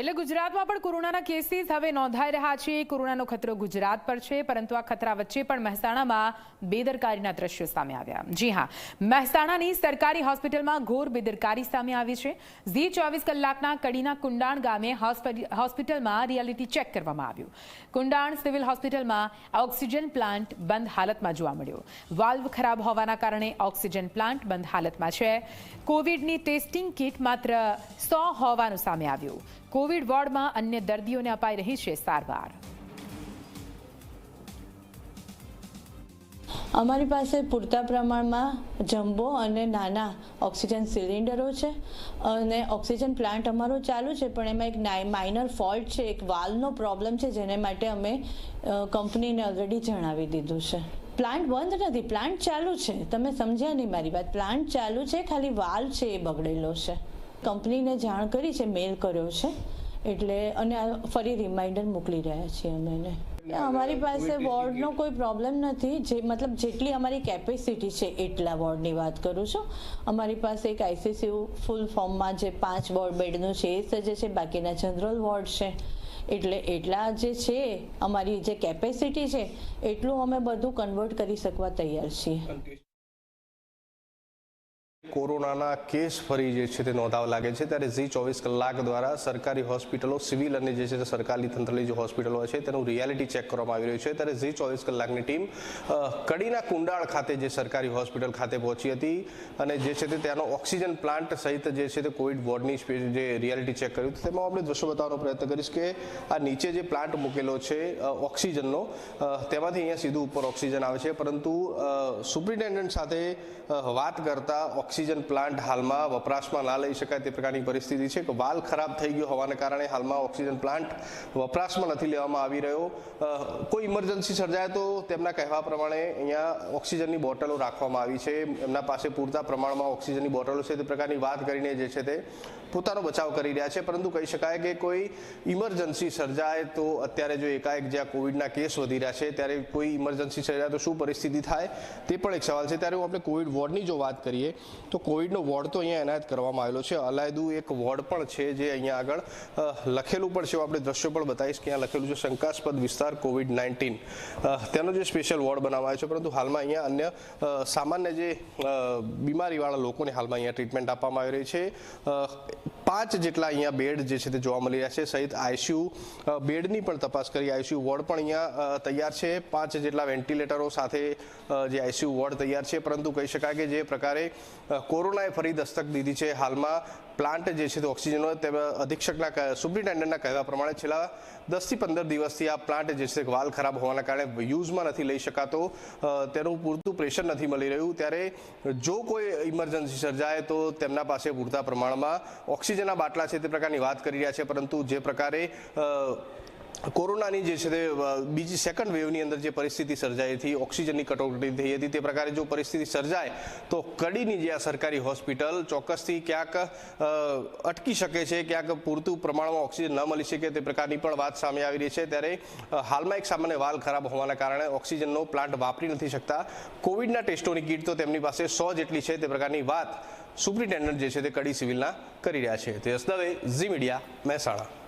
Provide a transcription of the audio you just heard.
એટલે ગુજરાતમાં પણ કોરોનાના કેસીસ હવે નોંધાઈ રહ્યા છે. કોરોનાનો ખતરો ગુજરાત પર છે, પરંતુ આ ખતરા વચ્ચે પણ મહેસાણામાં બેદરકારીના દ્રશ્યો સામે આવ્યા. જી હા, મહેસાણાની સરકારી હોસ્પિટલમાં ઘોર બેદરકારી સામે આવી છે. ઝી ચોવીસ કલાકના કડીના કુંડાણ ગામે હોસ્પિટલમાં રિયાલિટી ચેક કરવામાં આવ્યું. કુંડાણ સિવિલ હોસ્પિટલમાં ઓક્સિજન પ્લાન્ટ બંધ હાલતમાં જોવા મળ્યો. વાલ્વ ખરાબ હોવાના કારણે ઓક્સિજન પ્લાન્ટ બંધ હાલતમાં છે. કોવિડની ટેસ્ટિંગ કીટ માત્ર સો હોવાનું સામે આવ્યું. કોવિડ વોર્ડમાં અન્ય દર્દીઓને અપાઈ રહી છે સારવાર. અમારી પાસે પૂરતા પ્રમાણમાં જમ્બો અને નાના ઓક્સિજન સિલિન્ડરો છે અને ઓક્સિજન પ્લાન્ટ અમારો ચાલુ છે, પણ એમાં એક માઇનર ફોલ્ટ છે, એક વાલનો પ્રોબ્લેમ છે, જેને માટે અમે કંપનીને ઓલરેડી જણાવી દીધું છે. પ્લાન્ટ બંધ નથી, પ્લાન્ટ ચાલુ છે. તમે સમજ્યા નહીં મારી વાત. પ્લાન્ટ ચાલુ છે, ખાલી વાલ છે એ બગડેલો છે. કંપનીને જાણ કરી છે મેલ કર્યો છે. એટલે અને આ ફરી રિમાઇન્ડર મોકલી રહ્યા છીએ અમે એને. અમારી પાસે વોર્ડનો કોઈ પ્રોબ્લેમ નથી. જે મતલબ જેટલી અમારી કેપેસિટી છે એટલા વોર્ડની વાત કરું છું. અમારી પાસે એક આઈસીસીયુ ફૂલ ફોર્મમાં જે પાંચ વોર્ડ બેડનું છે એ સજે છે. બાકીના જનરલ વોર્ડ છે. એટલે એટલા જે છે અમારી જે કેપેસિટી છે એટલું અમે બધું કન્વર્ટ કરી શકવા તૈયાર છીએ. કોરોનાના કેસ ફરી જે છે તે નોંધાવા લાગે છે. ત્યારે ઝી ચોવીસ કલાક દ્વારા સરકારી હોસ્પિટલો, સિવિલ અને જે છે સરકારી તંત્રની જે હોસ્પિટલો છે તેનું રિયાલિટી ચેક કરવામાં આવી રહ્યું છે. ત્યારે ઝી ચોવીસ કલાકની ટીમ કડીના કુંડાળ ખાતે જે સરકારી હોસ્પિટલ ખાતે પહોંચી હતી અને જે છે તે ત્યાંનો ઓક્સિજન પ્લાન્ટ સહિત જે છે તે કોવિડ વોર્ડની જે રિયાલિટી ચેક કર્યું તેમાં આપણે દ્રશ્યો બતાવવાનો પ્રયત્ન કરીશ કે આ નીચે જે પ્લાન્ટ મૂકેલો છે ઓક્સિજનનો તેમાંથી અહીંયા સીધું ઉપર ઓક્સિજન આવે છે. પરંતુ સુપ્રિન્ટેન્ડન્ટ સાથે વાત કરતા ઓક્સિજન પ્લાન્ટ હાલમાં વપરાશમાં ના લઈ શકાય તે પ્રકારની પરિસ્થિતિ છે કે વાલ ખરાબ થઈ ગયો હોવાને કારણે હાલમાં ઓક્સિજન પ્લાન્ટ વપરાશમાં નથી લેવામાં આવી રહ્યો. કોઈ ઇમરજન્સી સર્જાય તો તેમના કહેવા પ્રમાણે અહીંયા ઓક્સિજનની બોટલો રાખવામાં આવી છે. એમના પાસે પૂરતા પ્રમાણમાં ઓક્સિજનની બોટલો છે તે પ્રકારની વાત કરીને જે છે તે પોતાનો બચાવ કરી રહ્યા છે. પરંતુ કહી શકાય કે કોઈ ઇમરજન્સી સર્જાય તો અત્યારે જો એકાએક જ્યાં કોવિડના કેસ વધી રહ્યા છે ત્યારે કોઈ ઇમરજન્સી સર્જાય તો શું પરિસ્થિતિ થાય તે પણ એક સવાલ છે. ત્યારે હું આપણે કોવિડ વોર્ડની જો વાત કરીએ તો કોવિડનો વોર્ડ તો અહીંયા એનાયત કરવામાં આવેલો છે. અલાયદું એક વોર્ડ પણ છે જે અહીંયા આગળ લખેલું પણ છે. આપણે દ્રશ્યો પણ બતાવીશ કે અહીંયા લખેલું છે, શંકાસ્પદ વિસ્તાર કોવિડ નાઇન્ટીન. તેનો જે સ્પેશિયલ વોર્ડ બનાવવામાં આવ્યો છે, પરંતુ હાલમાં અહીંયા અન્ય સામાન્ય જે બીમારીવાળા લોકોને હાલમાં અહીંયા ટ્રીટમેન્ટ આપવામાં આવી રહી છે. પાંચ જેટલા અહીંયા બેડ જે છે તે જોવા મળી રહ્યા છે, સહિત આઈસીયુ બેડની પણ તપાસ કરી આઈસીયુ વોર્ડ પણ અહીંયા તૈયાર છે. પાંચ જેટલા વેન્ટિલેટરો સાથે જે આઈસીયુ વોર્ડ તૈયાર છે, પરંતુ કહી શકાય કે જે પ્રકારે કોરોનાએ ફરી દસ્તક દીધી છે. હાલમાં પ્લાન્ટ જે છે તે ઓક્સિજનનો તેમ અધિક્ષકના સુપ્રિન્ટેન્ડન્ટના કહેવા પ્રમાણે છેલ્લા દસથી પંદર દિવસથી આ પ્લાન્ટ જે છે વાલ ખરાબ હોવાના કારણે યુઝમાં નથી લઈ શકાતો. તેનું પૂરતું પ્રેશર નથી મળી રહ્યું. ત્યારે જો કોઈ ઇમરજન્સી સર્જાય તો તેમના પાસે પૂરતા પ્રમાણમાં ઓક્સિજનના બાટલા છે તે પ્રકારની વાત કરી રહ્યા છે પરંતુ જે પ્રકારે કોરોનાની જે છે તે બીજી સેકન્ડ વેવની અંદર જે પરિસ્થિતિ સર્જાઈ હતી, ઓક્સિજનની કટોકટી થઈ હતી, તે પ્રકારે જો પરિસ્થિતિ સર્જાય, તો કડીની જે આ સરકારી હોસ્પિટલ ચોક્કસથી ક્યાંક અટકી શકે છે, ક્યાંક પૂરતું પ્રમાણમાં ઓક્સિજન ન મળી શકે તે પ્રકારની પણ વાત સામે આવી રહી છે. ત્યારે હાલમાં એક સામાન્ય વાલ ખરાબ હોવાના કારણે ઓક્સિજનનો પ્લાન્ટ વાપરી નથી શકતા. કોવિડના ટેસ્ટોની કીટ તો તેમની પાસે સો જેટલી છે તે પ્રકારની વાત સુપ્રિન્ટેન્ડન્ટ જે છે તે કડી સિવિલના કરી રહ્યા છે. તે દવે ઝી મીડિયા મહેસાણા.